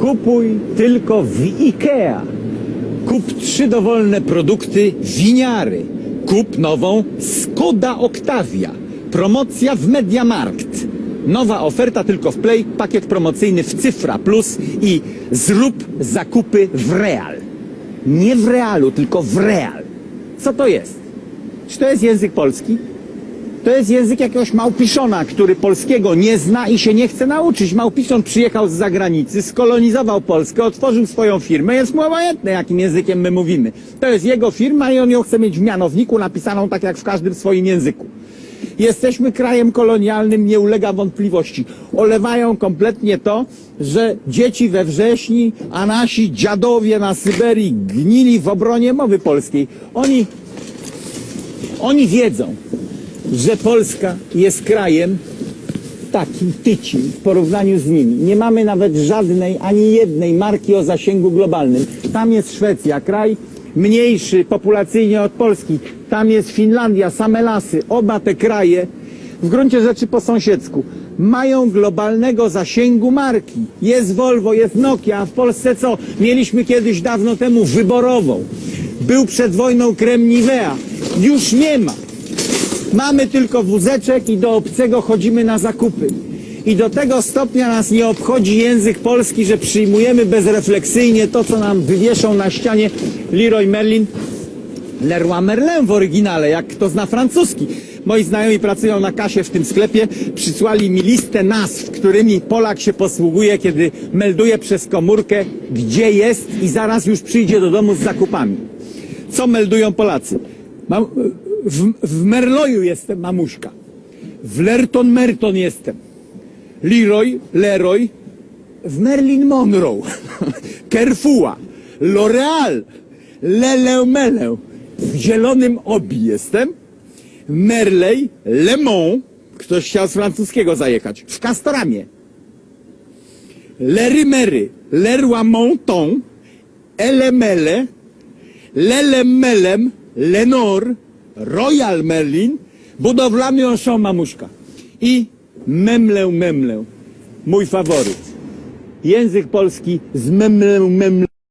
kupuj tylko w IKEA. Kup trzy dowolne produkty winiary. Kup nową Skoda Octavia. Promocja w Mediamarkt. Nowa oferta tylko w Play, pakiet promocyjny w Cyfra Plus i zrób zakupy w Real. Nie w Realu, tylko w Real. Co to jest? Czy to jest język polski? To jest język jakiegoś małpiszona, który polskiego nie zna i się nie chce nauczyć. Małpiszon przyjechał z zagranicy, skolonizował Polskę, otworzył swoją firmę, jest mu obojętne, jakim językiem my mówimy. To jest jego firma i on ją chce mieć w mianowniku napisaną tak jak w każdym swoim języku. Jesteśmy krajem kolonialnym, nie ulega wątpliwości. Olewają kompletnie to, że dzieci we wrześni, a nasi dziadowie na Syberii gnili w obronie mowy polskiej. Oni oni wiedzą, że Polska jest krajem takim tycim w porównaniu z nimi. Nie mamy nawet żadnej, ani jednej marki o zasięgu globalnym. Tam jest Szwecja, kraj mniejszy populacyjnie od Polski. Tam jest Finlandia, same lasy. Oba te kraje, w gruncie rzeczy po sąsiedzku, mają globalnego zasięgu marki. Jest Volvo, jest Nokia, a w Polsce co? Mieliśmy kiedyś dawno temu wyborową. Był przed wojną krem Nivea. Już nie ma. Mamy tylko wózeczek i do obcego chodzimy na zakupy. I do tego stopnia nas nie obchodzi język polski, że przyjmujemy bezrefleksyjnie to, co nam wywieszą na ścianie Leroy Merlin. Leroy Merlin w oryginale, jak kto zna francuski. Moi znajomi pracują na kasie w tym sklepie, przysłali mi listę nazw, którymi Polak się posługuje, kiedy melduje przez komórkę, gdzie jest i zaraz już przyjdzie do domu z zakupami. Co meldują Polacy? Mam, w, w Merloju jestem, mamuśka. W Lerton Merton jestem. Leroy, Leroy, w Merlin Monroe, Kerfuła, L'Oreal, Lelę Melę, w Zielonym Obi jestem, Merley, Le Mans, ktoś chciał z francuskiego zajechać, w Castoramie, Lery Mery, Leroy Monton, Elemele, Lelem Melem, Lenor, Royal Merlin, budowlany oszą mamuśka i Memlę Memlę, mój faworyt. Język polski z Memlę Memlę.